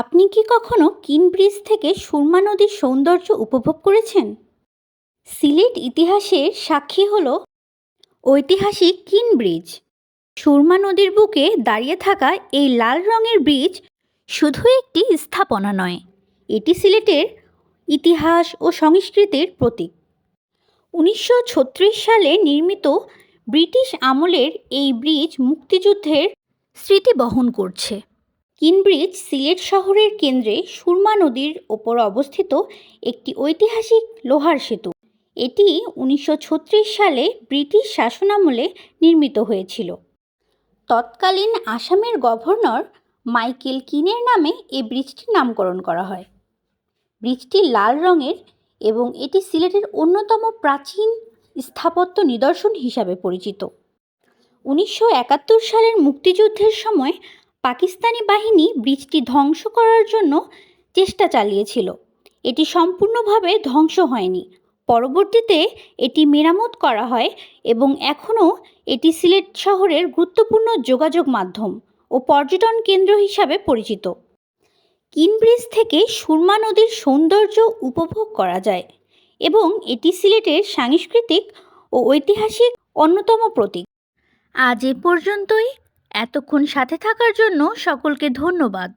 আপনি কি কখনো কিন ব্রিজ থেকে সুরমা নদীর সৌন্দর্য উপভোগ করেছেন? সিলেট ইতিহাসের সাক্ষী হল ঐতিহাসিক কিন ব্রিজ। সুরমা নদীর বুকে দাঁড়িয়ে থাকা এই লাল রঙের ব্রিজ শুধু একটি স্থাপনা নয়, এটি সিলেটের ইতিহাস ও সংস্কৃতির প্রতীক। উনিশশো ছত্রিশ সালে নির্মিত ব্রিটিশ আমলের এই ব্রিজ মুক্তিযুদ্ধের স্মৃতি বহন করছে। কিনব্রিজ সিলেট শহরের কেন্দ্রে সুরমা নদীর ওপর অবস্থিত একটি ঐতিহাসিক লোহার সেতু। এটি উনিশশো ছত্রিশ সালে ব্রিটিশ শাসনামলে নির্মিত হয়েছিল। তৎকালীন আসামের গভর্নর মাইকেল কিনের নামে এই ব্রিজটির নামকরণ করা হয়। ব্রিজটি লাল রঙের এবং এটি সিলেটের অন্যতম প্রাচীন স্থাপত্য নিদর্শন হিসাবে পরিচিত। উনিশশো একাত্তর সালের মুক্তিযুদ্ধের সময় পাকিস্তানি বাহিনী ব্রিজটি ধ্বংস করার জন্য চেষ্টা চালিয়েছিল। এটি সম্পূর্ণভাবে ধ্বংস হয়নি। পরবর্তীতে এটি মেরামত করা হয় এবং এখনও এটি সিলেট শহরের গুরুত্বপূর্ণ যোগাযোগ মাধ্যম ও পর্যটন কেন্দ্র হিসাবে পরিচিত। কিনব্রিজ থেকে সুরমা নদীর সৌন্দর্য উপভোগ করা যায় এবং এটি সিলেটের সাংস্কৃতিক ও ঐতিহাসিক অন্যতম প্রতীক। আজ এ পর্যন্তই। এতক্ষণ সাথে থাকার জন্য সকলকে ধন্যবাদ।